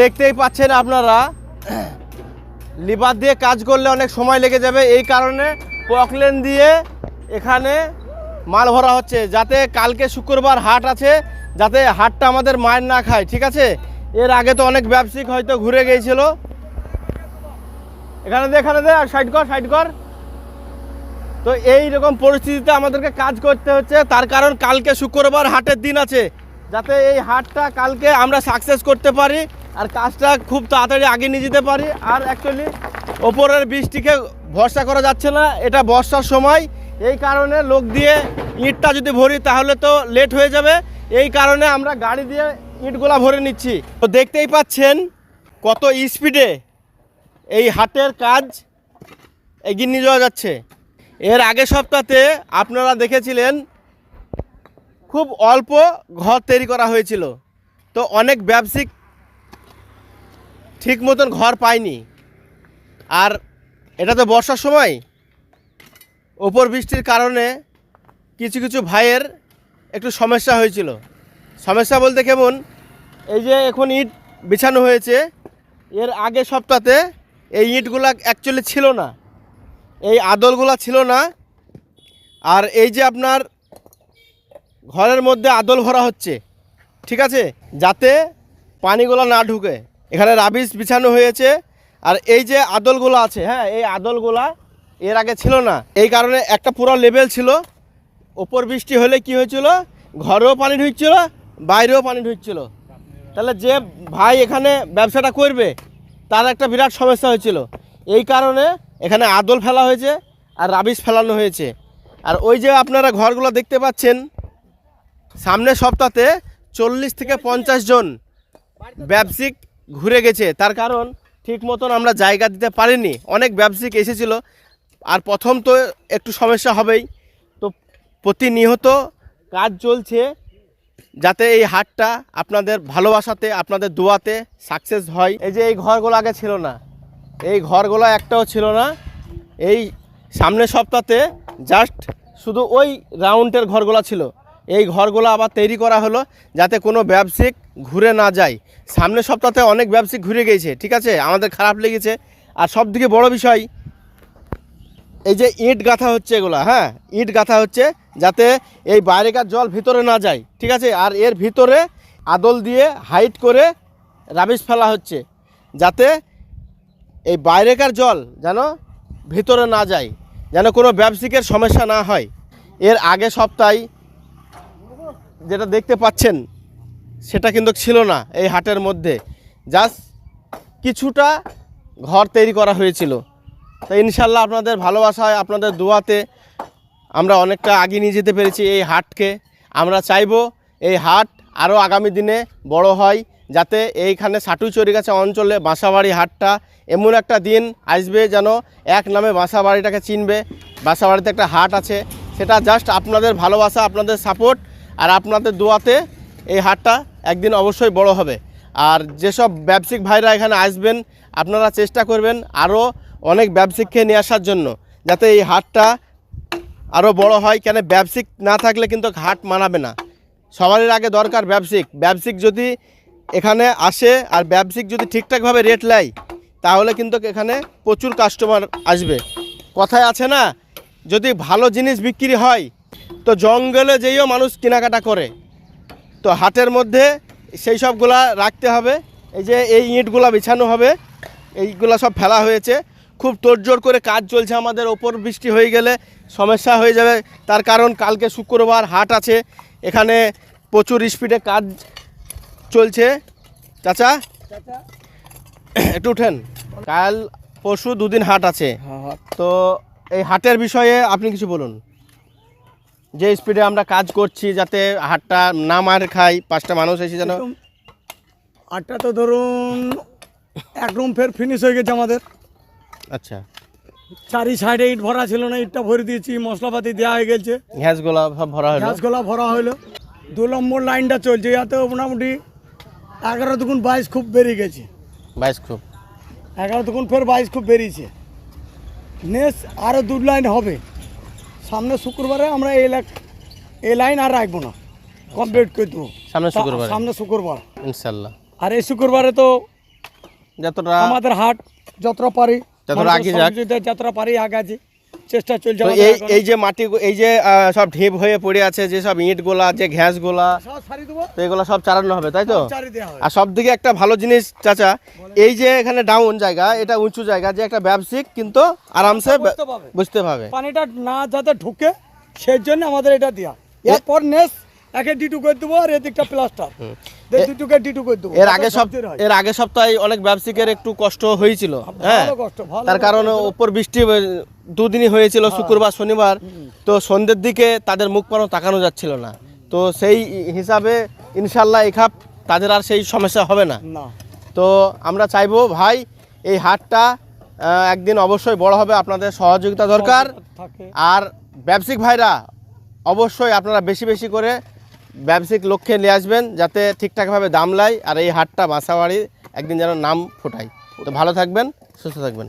দেখতেই পাচ্ছেন আপনারা। লিভার দিয়ে কাজ করলে অনেক সময় লেগে যাবে, এই কারণে পকলেন দিয়ে এখানে মাল ভরা হচ্ছে। যাতে কালকে শুক্রবার হাট আছে, যাতে হাটটা আমাদের মায়ের না খায়, ঠিক আছে? এর আগে তো অনেক ব্যবসায়িক হয়তো ঘুরে গিয়েছিল। এখানে দে এখানে দে, আর সাইড কর সাইড কর। তো এই রকম পরিস্থিতিতে আমাদেরকে কাজ করতে হচ্ছে। তার কারণ কালকে শুক্রবার হাটের দিন আছে। যাতে এই হাটটা কালকে আমরা সাকসেস করতে পারি। আর কাজটা খুব তাড়াতাড়ি আগে নিয়ে যেতে পারি। আর অ্যাকচুয়ালি ওপরের বৃষ্টিকে ভরসা করা যাচ্ছে না, এটা বর্ষার সময়। এই কারণে লোক দিয়ে ইটটা যদি ভরি তাহলে তো লেট হয়ে যাবে। এই কারণে আমরা গাড়ি দিয়ে ইটগুলা ভরে নিচ্ছি। তো দেখতেই পাচ্ছেন কত স্পিডে এই হাটের কাজ এগিয়ে নিয়ে যাওয়া যাচ্ছে। এর আগে সপ্তাহে আপনারা দেখেছিলেন, খুব অল্প ঘর তৈরি করা হয়েছিল। তো অনেক ব্যবসায়িক ঠিক মতন ঘর পায়নি আর এটা তো বর্ষার সময়। ওপর বৃষ্টির কারণে কিছু কিছু ভাইয়ের একটু সমস্যা হয়েছিল। সমস্যা বলতে কেমন, এই যে এখন ইট বিছানো হয়েছে, এর আগে সপ্তাহে এই ইটগুলা অ্যাকচুয়ালি ছিল না। এই আদলগুলা ছিল না। আর এই যে আপনার ঘরের মধ্যে আদল ভরা হচ্ছে, ঠিক আছে? যাতে পানিগুলো না ঢুকে। এখানে রাবিশ বিছানো হয়েছে। আর এই যে আদলগুলো আছে হ্যাঁ এই আদলগুলা এর আগে ছিল না। এই কারণে একটা পুরো লেভেল ছিল। ওপর বৃষ্টি হলে কি হয়েছিল? ঘরেও পানি ঢুকছিল, বাইরেও পানি ঢুকছিল। তাহলে যে ভাই এখানে ব্যবসাটা করবে, তার একটা বিরাট সমস্যা হয়েছিল। এই কারণে এখানে আদল ফেলা হয়েছে আর রাবিশ ফেলানো হয়েছে। আর ওই যে আপনারা ঘরগুলো দেখতে পাচ্ছেন, সামনের সপ্তাহে চল্লিশ থেকে পঞ্চাশ জন ব্যবসায়িক ঘুরে গেছে। তার কারণ ঠিক মতন আমরা জায়গা দিতে পারিনি। অনেক ব্যবসায়িক এসেছিল। আর প্রথম তো একটু সমস্যা হবেই। তো প্রতিনিয়ত কাজ চলছে যাতে এই হাটটা আপনাদের ভালোবাসাতে, আপনাদের দোয়াতে সাকসেস হয়। এই যে এই ঘরগুলো আগে ছিল না। এই ঘরগুলো একটাও ছিল না। এই সামনের সপ্তাহে জাস্ট শুধু ওই রাউন্ডের ঘরগুলো ছিল। এই ঘরগুলো আবার তৈরি করা হলো যাতে কোনো ব্যবসায়িক ঘুরে না যায়। সামনের সপ্তাহে অনেক ব্যবসায়িক ঘুরে গিয়েছে ঠিক আছে? আমাদের খারাপ লেগেছে। আর সব থেকে বড়ো বিষয়, এই যে ইট গাঁথা হচ্ছে এগুলো হ্যাঁ? ইট গাঁথা হচ্ছে যাতে এই বাইরেকার জল ভিতরে না যায়, ঠিক আছে? আর এর ভিতরে আদল দিয়ে হাইট করে রাবিশ ফেলা হচ্ছে যাতে এই বাইরেকার জল যেন ভিতরে না যায়, যেন কোনো ব্যবসায়িকের সমস্যা না হয়। এর আগে সপ্তাহে যেটা দেখতে পাচ্ছেন, সেটা কিন্তু ছিল না এই হাটের মধ্যে। জাস্ট কিছুটা ঘর তৈরি করা হয়েছিল। তো ইনশাল্লাহ আপনাদের ভালোবাসায় আপনাদের দোয়াতে আমরা অনেকটা আগিয়ে নিয়ে যেতে পেরেছি এই হাটকে। আমরা চাইব এই হাট আরও আগামী দিনে বড় হয়, যাতে এইখানে সাটুচরি গাছা অঞ্চলে বাসাবাড়ি হাটটা এমন একটা দিন আসবে যেন এক নামে বাসাবাড়িটাকে চিনবে। বাসাবাড়িতে একটা হাট আছে, সেটা জাস্ট আপনাদের ভালোবাসা, আপনাদের সাপোর্ট আর আপনাদের দোয়াতে এই হাটটা একদিন অবশ্যই বড় হবে। আর যেসব ব্যবসায়িক ভাইরা এখানে আসবেন, আপনারা চেষ্টা করবেন আরও অনেক ব্যবসায়িককে নিয়ে আসার জন্য, যাতে এই হাটটা আরও বড় হয়। কেন ব্যবসায়িক না থাকলে কিন্তু হাট মানাবে না। সবারই আগে দরকার ব্যবসায়িক। ব্যবসায়িক যদি এখানে আসে আর ব্যবসায়িক যদি ঠিকঠাকভাবে রেট নেয়, তাহলে কিন্তু এখানে প্রচুর কাস্টমার আসবে। কথায় আছে না, যদি ভালো জিনিস বিক্রি হয় তো জঙ্গলে যেইও মানুষ কেনাকাটা করে তো হাটের মধ্যে সেই সবগুলা রাখতে হবে। এই যে এই ইঁটগুলা বিছানো হবে এইগুলা সব ফেলা হয়েছে। খুব তোড়জোড় করে কাজ চলছে আমাদের ওপর বৃষ্টি হয়ে গেলে সমস্যা হয়ে যাবে। তার কারণ কালকে শুক্রবার হাট আছে এখানে প্রচুর স্পিডে কাজ চলছে। চাচা একটু উঠেন। কাল পরশু দুদিন হাট আছে। তো এই হাটের বিষয়ে আপনি কিছু বলুন। যে স্পিডে আমরা কাজ করছি যাতে হাটটা না মার খাই পাঁচটা মানুষ এসে যেন হাটটা তো ধরুন এক রুম ফের ফিনিশ হয়ে গেছে আমাদের। আচ্ছা। চারি সাইডে ইট ভরা ছিল না ইটটা ভরে দিয়েছি মশলাপাতি দেওয়া হয়ে গেছে। ঘ্যাসগুলা সব ভরা হলো। গ্যাসগুলা ভরা হলো। দু নম্বর লাইনটা চলছে ইয়াতে মোটামুটি এগারো দুগুণ বাইশ খুব বেরিয়ে গেছে। বাইশ খুব। এগারো দুগুণ ফের বাইশ খুব বেরিয়েছে। নেক্সট আরও দু লাইন হবে। সামনে শুক্রবারে আমরা এই লাইন এই লাইন আর রাখব না। কমপ্লিট করে দেবো। সামনে শুক্রবার? সামনে শুক্রবার। ইনশাল্লাহ আর এই শুক্রবারে তো যতটা আমাদের হাট যতটা পারি যতটা আগে যাক। যতটা পারি আগাছি। চেষ্টা চলছে এই এই যে মাটি এই যে সব ঢেপ হয়ে পড়ে আছে যে সব ইট গোলা যে ঘ্যাস গোলা সব সারি দেবো। তো এগুলো সব চালানো হবে তাই তো? আর সব দিকে একটা ভালো জিনিস চাচা এই যে এখানে ডাউন জায়গা এটা উঁচু জায়গা যে একটা ব্যবসায়িক কিন্তু আরামসে বুঝতে পাবে। বুঝতে পানিটা না যাতে ঢুকে সেই জন্য আমাদের এটা দেওয়া এরপর নেস একে ডিটু করে দেবো আর এদিকটা প্লাস্টার এর আগে হয়। এর সপ্তাহে অনেক ব্যবসায়িকের একটু কষ্ট হয়েছিল হ্যাঁ? তার কারণ ওপর বৃষ্টি দুদিনই হয়েছিল শুক্রবার শনিবার। তো সন্ধ্যের দিকে তাদের মুখ পানো তাকানো যাচ্ছিল না। তো সেই হিসাবে ইনশাল্লাহ এই খাপ তাদের আর সেই সমস্যা হবে না। না। তো আমরা চাইব ভাই এই হাটটা একদিন অবশ্যই বড় হবে আপনাদের সহযোগিতা দরকার। আর ব্যবসায়িক ভাইরা অবশ্যই আপনারা বেশি বেশি করে ব্যবসায়িক লক্ষ্যে নিয়ে আসবেন যাতে ঠিকঠাকভাবে দাম লায় আর এই হাটটা বাসাবাড়ি একদিন যেন নাম ফোটায়। তো ভালো থাকবেন, সুস্থ থাকবেন।